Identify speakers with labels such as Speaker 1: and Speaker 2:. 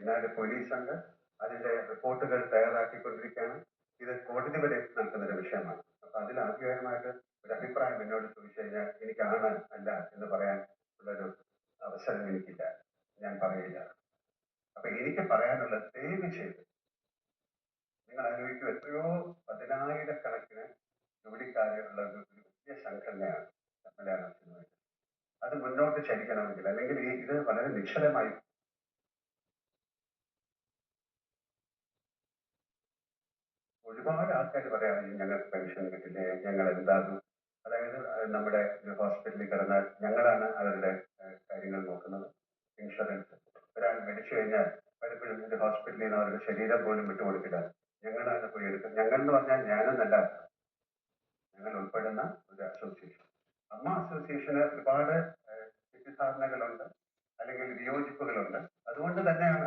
Speaker 1: പിന്നാലെ പോലീസുണ്ട് അതിന്റെ റിപ്പോർട്ടുകൾ തയ്യാറാക്കിക്കൊണ്ടിരിക്കുകയാണ്. ഇത് കോടതി വരെ നടക്കുന്ന ഒരു വിഷയമാണ്. അപ്പൊ അതിൽ ആധികാരികമായിട്ട് ഒരു അഭിപ്രായം എന്നോട് ചോദിച്ചു കഴിഞ്ഞാൽ എനിക്കാണ് അല്ല എന്ന് പറയാൻ ഉള്ളൊരു അവസരം എനിക്കില്ല. ഞാൻ പറയില്ല അപ്പൊ എനിക്ക് പറയാനുള്ള ദയവ് ചെയ്ത് നിങ്ങൾ അനുഭവിക്കും എത്രയോ പതിനായിരക്കണക്കിന് ജോലിക്കാരുള്ള ഒരു വലിയ സംഘടനയാണ് മലയാള സിനിമ അത് മുന്നോട്ട് ചലിക്കണമെങ്കിൽ അല്ലെങ്കിൽ ഇത് വളരെ നിശ്ചലമായി ഒരുപാട് ആൾക്കാർ പറയാം ഞങ്ങൾക്ക് പെൻഷൻ കിട്ടില്ലേ? ഞങ്ങൾ എന്താകും അതായത് നമ്മുടെ ഒരു ഹോസ്പിറ്റലിൽ കിടന്നാൽ ഞങ്ങളാണ് അവരുടെ കാര്യങ്ങൾ നോക്കുന്നത്. ഇൻഷുറൻസ്. ഒരാൾ മരിച്ചു കഴിഞ്ഞാൽ പലപ്പോഴും ഒരു ഹോസ്പിറ്റലിൽ നിന്ന് അവരുടെ ശരീരം പോലും വിട്ടുകൊടുക്കില്ല ഞങ്ങളാണ് പോയി എടുക്കുന്നത്. ഞങ്ങൾ എന്ന് പറഞ്ഞാൽ ഞാനെന്നല്ല. ഞങ്ങൾ ഉൾപ്പെടുന്ന ഒരു അസോസിയേഷൻ. അമ്മ അസോസിയേഷന് ഒരുപാട് തെറ്റിദ്ധാരണകളുണ്ട് അല്ലെങ്കിൽ വിയോജിപ്പുകളുണ്ട്. അതുകൊണ്ട് തന്നെയാണ്